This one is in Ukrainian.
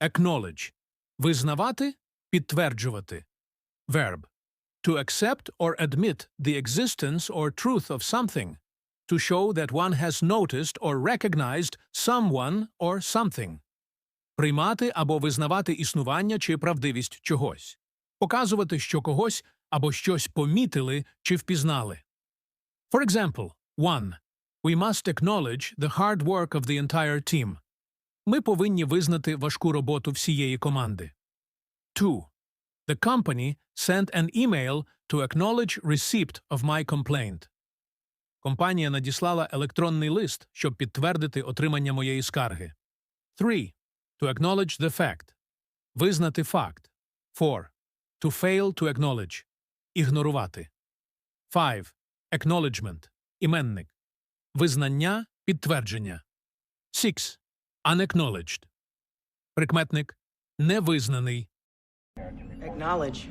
Acknowledge – визнавати, підтверджувати. Verb – to accept or admit the existence or truth of something, to show that one has noticed or recognized someone or something. Приймати або визнавати існування чи правдивість чогось. Показувати, що когось або щось помітили чи впізнали. For example, 1. We must acknowledge the hard work of the entire team. Ми повинні визнати важку роботу всієї команди. 2. The company sent an email to acknowledge receipt of my complaint. Компанія надіслала електронний лист, щоб підтвердити отримання моєї скарги. 3. To acknowledge the fact. Визнати факт. 4. To fail to acknowledge. Ігнорувати. 5. Acknowledgement. Іменник. Визнання, підтвердження. 6. Unacknowledged. Прикметник. Невизнаний. Acknowledge.